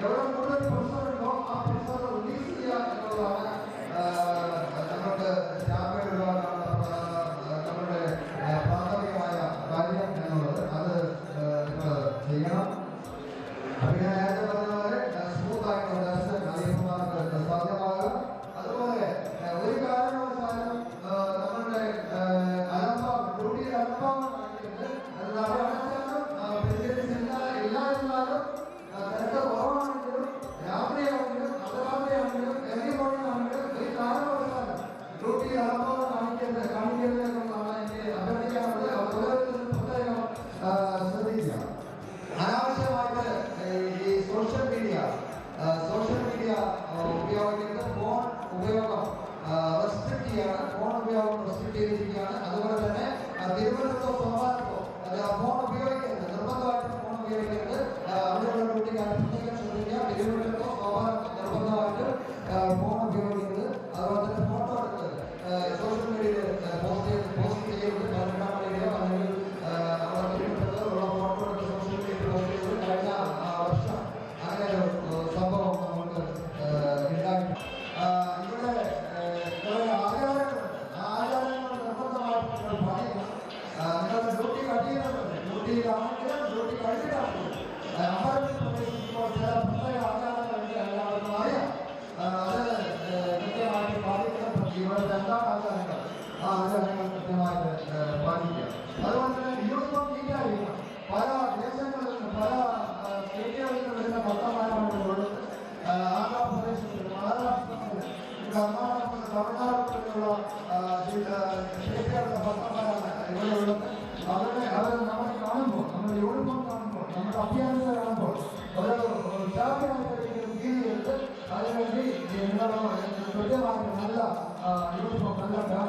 여러 분 பாதிக்கும் அது வந்து யூரோப் கிட்ட இருக்கும் பல தேசங்களில் பல ஸ்டேட்டியங்களில் மொத்தமானவர்களோடு ஆந்திர பிரதேசத்தில் மகாராஷ்டிரத்தில் கர்நாடகத்தில் தமிழ்நாட்டில் உள்ள ஸ்டேட்டுகளில் மொத்தமானவர்களோடு അവരുടെ അവർ നമ്മളെ കാണുമ്പോൾ നമ്മുടെ യൂണിഫോം കാണുമ്പോൾ നമ്മുടെ അഭ്യാസങ്ങൾ കാണുമ്പോൾ ഒരു വിശാലമായിട്ട് രീതിയിലെടുത്ത് അതിനുവേണ്ടി എന്താ കൃത്യമായിട്ട് നല്ല യൂണിഫോം നല്ല